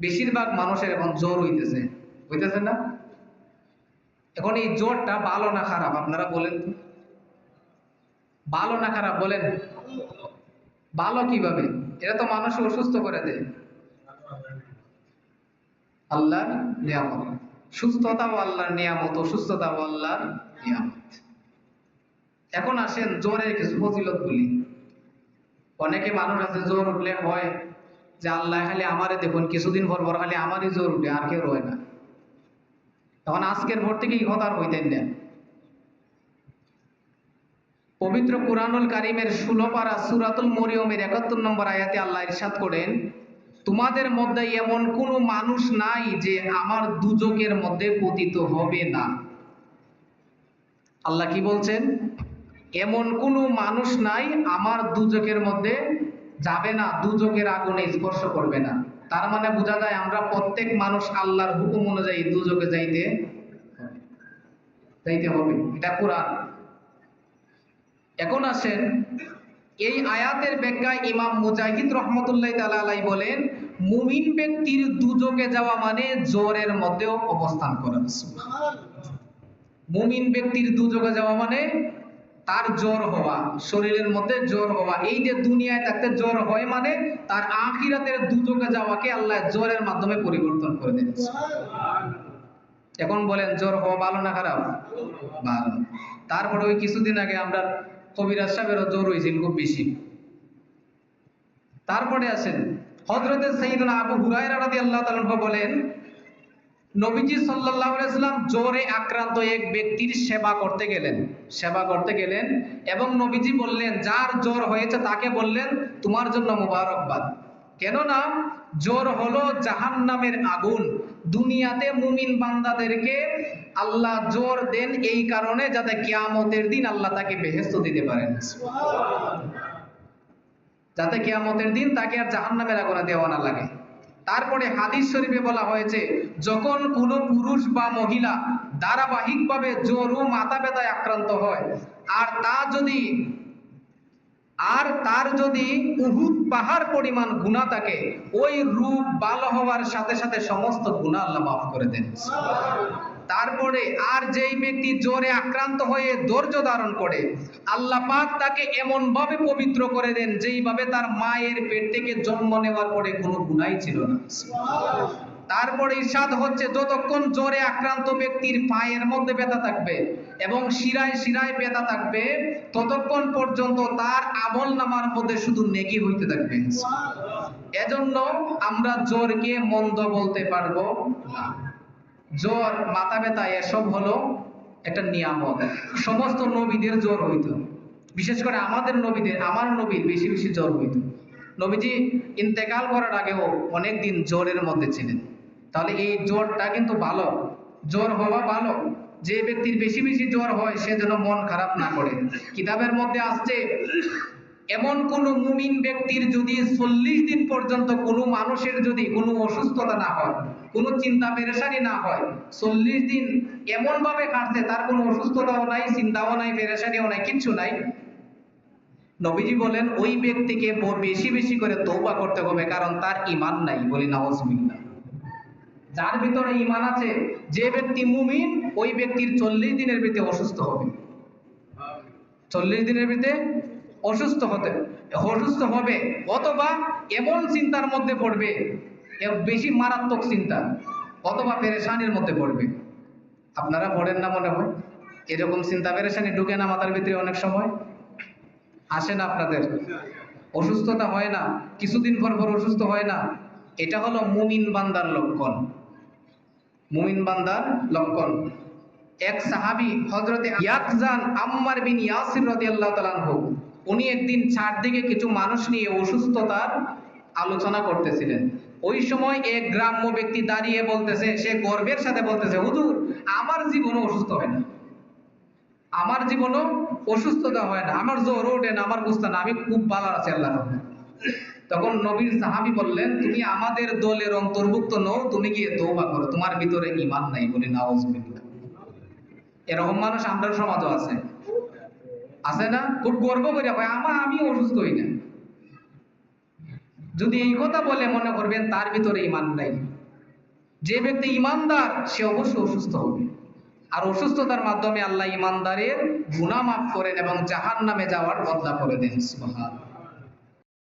বেশিরভাগ মানুষের এখন জ্বর হইতেছে হইতেছে না? এখন এই জ্বরটা ভালো না খারাপ, আপনারা বলেন তো। ভালো না খারাপ বলেন। ভালো কীভাবে? এটা তো মানুষ অসুস্থ করে দেয়। আল্লাহর নিয়ামত। সুস্থতাও আল্লাহর নিয়ামত, অসুস্থতাও আল্লাহর নিয়ামত। এখন আসেন জ্বরের কিছু ফজিলত বলি অনেকে মানুষ আছে, জ্বর উঠলে হয় যে আল্লাহ খালি আমারে দেখুন, কিছুদিন পর পর খালি আমারই জ্বর উঠে, আর কেউ রয় না। তখন আজকের ভোর থেকে আর হইতেন না। পবিত্র কুরআনুল কারিমের ষোলো পারা সুরাতুল মরিয়মের একাত্তর নম্বর আয়াতে আল্লাহ ইরশাদ করেন, তোমাদের মধ্যে এমন কোনো মানুষ নাই যে আমার দুজকের মধ্যে পতিত হবে না। আল্লাহ কি বলছেন? এমন কোনো মানুষ নাই আমার দুজকের মধ্যে যাবে না, দুজকের আগুনে স্পর্শ করবে না। তার মানে বোঝা যায় আমরা প্রত্যেক মানুষ আল্লাহর হুকুম অনুযায়ী দুজকে যাইতে যাইতে হবে। এটা কোরআন। এখন আসেন, এই আয়াতের ব্যাখ্যায় ইমাম মুজাহিদ রহমতুল্লাহ তালাই বলেন, মুমিন ব্যক্তির দুজকে যাওয়া মানে জ্বরের মধ্যেও অবস্থান করা। মুমিন ব্যক্তির দুজকে যাওয়া মানে তার জ্বর হওয়া, শরীরের মধ্যে জ্বর হওয়া, এই যে দুনিয়ায় থাকতে জ্বর হয় মানে তার আখিরাতের দুজকে যাওয়াকে আল্লাহ জ্বরের মাধ্যমে পরিবর্তন করে দেন এখন বলেন, জ্বর হওয়া ভালো না খারাপ? ভালো। তারপরে ওই কিছুদিন আগে আমরা কবিরাজ সাহেবেরও জ্বর হয়েছিল খুব বেশি। তারপরে আছেন হজরতের সঈদুল আবু হুরায়রা রাদিয়াল্লাহু তাআলা বলেন নবীজি সাল্লাল্লাহু আলাইহি সাল্লাম জ্বরে আক্রান্ত এক ব্যক্তির সেবা করতে গেলেন। সেবা করতে গেলেন এবং নবীজি বললেন যার জ্বর হয়েছে তাকে বললেন তোমার জন্য মুবারকবাদ। কেননা জ্বর হলো জাহান্নামের আগুন। দুনিয়াতে মুমিন বান্দাদেরকে আল্লাহ জ্বর দেন এই কারণে যাতে কিয়ামতের দিন আল্লাহ তাকে বেহেস্ত দিতে পারেন। যাতে কিয়ামতের দিন তাকে আর জাহান্নামের আগুনে দেওয়া না লাগে। তারপরে হাদিস শরীফে বলা হয়েছে, যখন কোন পুরুষ বা মহিলা ধারাবাহিকভাবে জ্বর ও মাথা ব্যথায় আক্রান্ত হয়, আর তা যদি, আর তার যদি উহুদ পাহাড় পরিমাণ গুণা থাকে, ওই রূপ ভালো হওয়ার সাথে সাথে সমস্ত গুণা আল্লাহ মাফ করে দেন। তারপরে আর যেই ব্যক্তি জ্বরে আক্রান্ত হয়ে ধৈর্য ধারণ করে আল্লাহ পাক তাকে এমন ভাবে পবিত্র করে দেন যেইভাবে তার মায়ের পেট থেকে জন্ম নেওয়ার পরে কোনো গুনাই ছিল না। তারপরে ইরশাদ হচ্ছে যতক্ষণ জ্বরে আক্রান্ত ব্যক্তির পায়ের মধ্যে ব্যথা থাকবে এবং শিরায় শিরায় ব্যথা থাকবে ততক্ষণ পর্যন্ত তার আমল নামার মধ্যে শুধু নেকি হইতে থাকবে। এজন্য আমরা জোরকে মন্দ বলতে পারব না। জ্বর মাথা ব্যথা, এসব হলো একটা নিয়ামত। সমস্ত নবীদের জ্বর হইতো। বিশেষ করে আমাদের নবীদের, আমার নবীর বেশি বেশি জ্বর হইতো। নবীজি ইন্তেকাল করার আগেও অনেক দিন জ্বরের মধ্যে ছিলেন। তাহলে এই জ্বরটা কিন্তু ভালো। জ্বর হওয়া ভালো। যে ব্যক্তির বেশি বেশি জ্বর হয়, সে যেন মন খারাপ না করে। কিতাবের মধ্যে আসছে এমন কোন মুমিন ব্যক্তির যদি চল্লিশ দিন পর্যন্ত কোনো মানুষের যদি কোনো অসুস্থতা না হয়, কোনো চিন্তা পেরেশানি না হয়, চল্লিশ দিন এমন ভাবে কাটছে, তার কোনো অসুস্থতাও নাই, চিন্তাও নাই, পেরেশানিও নাই, কিচ্ছু নাই। নবীজি বলেন, ওই ব্যক্তিকে বেশি বেশি করে তৌবা করতে হবে, কারণ তার ইমান নাই, বলি নাউজুবিল্লাহ যার ভিতরে ইমান আছে, যে ব্যক্তি মুমিন, ওই ব্যক্তির চল্লিশ দিনের ভিতরে অসুস্থ হবে। চল্লিশ দিনের ভিতরে অসুস্থ হতে অসুস্থ হবে, অথবা এমন চিন্তার মধ্যে পড়বে বেশি মারাত্মক চিন্তা, অথবা পেরেশানির মধ্যে পড়বে। আপনারা পড়েন না মনে হয়? এরকম চিন্তা পেরেশানি ঢুকে না মাথার ভিতরে অনেক সময়? আসে না আপনাদের? অসুস্থতা হয় না, কিছুদিন পর পর অসুস্থ হয় না। এটা হলো মুমিন বান্দার লক্ষণ। মুমিন বান্দার লক্ষণ। এক সাহাবী হযরতে ইয়াকজান আম্মার বিন ইয়াসির রাদিয়াল্লাহু তাআলা উনি একদিন চারদিকে কিছু মানুষ নিয়ে অসুস্থতার আলোচনা করতেছিলেন। ওই সময় এক গ্রাম্য ব্যক্তি দাঁড়িয়ে বলতেছে, সে গর্বের সাথে বলতেছে, হুজুর, আমার জীবনও অসুস্থ হয় না। আমার জীবনও অসুস্থতা হয় না। আমার জ্বর ওঠে না, আমার বুঝতে না, আমি খুব ভালো আছি আল্লাহ তখন নবীর সাহাবী বললেন, তুমি আমাদের দলের অন্তর্ভুক্ত নও, তুমি গিয়ে তৌবা করো, তোমার ভিতরে ইমান নাই বলে নাউজুবিল্লাহ এরকম মানুষ আমাদের সমাজও আছে। আছে না? খুব গর্ব করে কয়, আমা আমি অসুস্থ হই না। যদি এই কথা বলে, মনে করবেন তার ভিতরে ইমান নাই। যে ব্যক্তি ইমানদার সে অবশ্যই অসুস্থ হবে। আর অসুস্থতার মাধ্যমে আল্লাহ ইমানদারের গুণা মাফ করেন এবং জাহান নামে যাওয়ার বদলা করে দেন, সুবহানাল্লাহ।